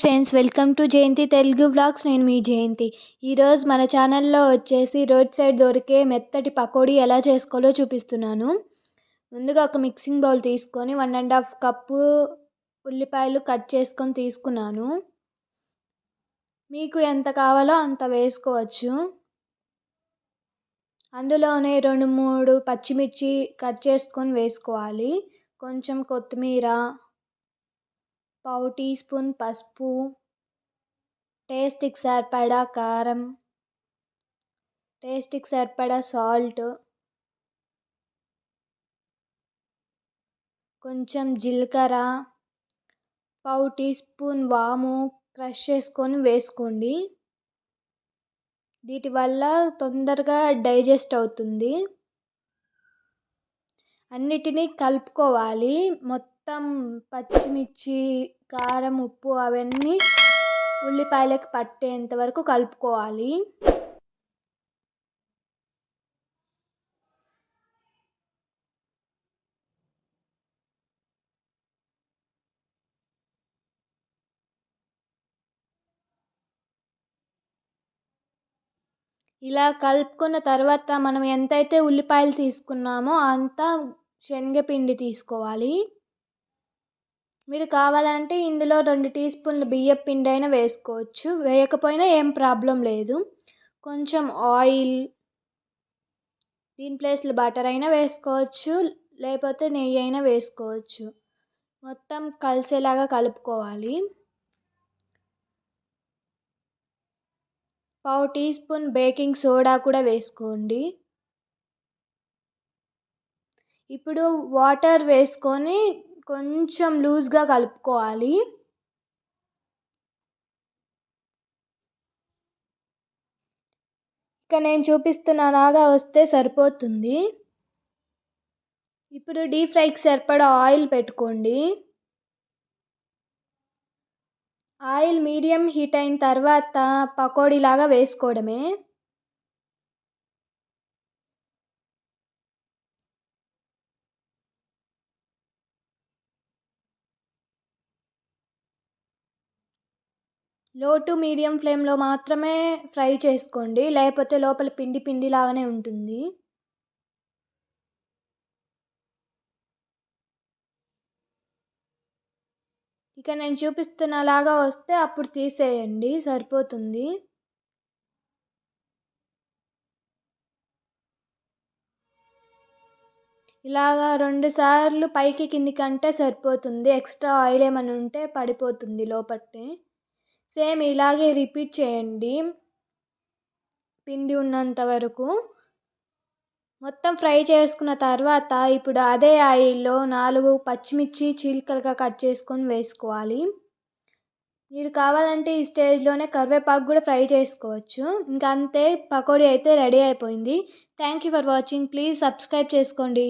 Friends welcome to Jayanthi Telugu vlogs నేను మీ జయంతి. ఈరోజు మన ఛానల్లో వచ్చేసి రోడ్ సైడ్ దొరికే మెత్తటి పకోడీ ఎలా చేసుకోవాలో చూపిస్తున్నాను. ముందుగా ఒక మిక్సింగ్ బౌల్ తీసుకొని వన్ అండ్ హాఫ్ కప్పు ఉల్లిపాయలు కట్ చేసుకొని తీసుకున్నాను. మీకు ఎంత కావాలో అంత వేసుకోవచ్చు. అందులోనే రెండు మూడు పచ్చిమిర్చి కట్ చేసుకొని వేసుకోవాలి. కొంచెం కొత్తిమీర పావు టీ స్పూన్ పసుపు టేస్ట్కి సరిపడా కారం టేస్ట్కి సరిపడా సాల్ట్ కొంచెం జీలకర్ర పావు టీ స్పూన్ వాము క్రష్ చేసుకొని వేసుకోండి. వీటి వల్ల తొందరగా డైజెస్ట్ అవుతుంది. అన్నిటినీ కలుపుకోవాలి. మొత్తం మొత్తం పచ్చిమిర్చి కారం ఉప్పు అవన్నీ ఉల్లిపాయలకు పట్టేంత వరకు కలుపుకోవాలి. ఇలా కలుపుకున్న తర్వాత మనం ఎంతైతే ఉల్లిపాయలు తీసుకున్నామో అంత శనగపిండి తీసుకోవాలి. మీరు కావాలంటే ఇందులో రెండు టీ స్పూన్లు బియ్యం పిండి అయినా వేసుకోవచ్చు. వేయకపోయినా ఏం ప్రాబ్లం లేదు. కొంచెం ఆయిల్ దీని ప్లేస్లో బటర్ అయినా వేసుకోవచ్చు. లేకపోతే నెయ్యి అయినా వేసుకోవచ్చు. మొత్తం కలిసేలాగా కలుపుకోవాలి. పావు టీ స్పూన్ బేకింగ్ సోడా కూడా వేసుకోండి. ఇప్పుడు వాటర్ వేసుకొని కొంచెం లూజ్గా కలుపుకోవాలి. ఇక నేను చూపిస్తున్నలాగా వస్తే సరిపోతుంది. ఇప్పుడు డీప్ ఫ్రైకి సరిపడా ఆయిల్ పెట్టుకోండి. ఆయిల్ మీడియం హీట్ అయిన తర్వాత పకోడీలాగా వేసుకోవడమే. లో టు మీడియం ఫ్లేమ్లో మాత్రమే ఫ్రై చేసుకోండి. లేకపోతే లోపల పిండి పిండి లాగానే ఉంటుంది. ఇక నేను చూపిస్తున్నలాగా వస్తే అప్పుడు తీసేయండి. సరిపోతుంది. ఇలాగా రెండు సార్లు పైకి కిందికి అంటే సరిపోతుంది. ఎక్స్ట్రా ఆయిల్ ఏమైనా ఉంటే పడిపోతుంది లోపట్నే. సేమ్ ఇలాగే రిపీట్ చేయండి. పిండి ఉన్నంత వరకు. మొత్తం ఫ్రై చేసుకున్న తర్వాత ఇప్పుడు అదే ఆయిల్లో నాలుగు పచ్చిమిర్చి చీలికలుగా కట్ చేసుకొని వేసుకోవాలి. మీరు కావాలంటే ఈ స్టేజ్లోనే కరివేపాకు కూడా ఫ్రై చేసుకోవచ్చు. ఇంకా అంతే పకోడీ అయితే రెడీ అయిపోయింది. Thank you for watching. Please subscribe చేసుకోండి.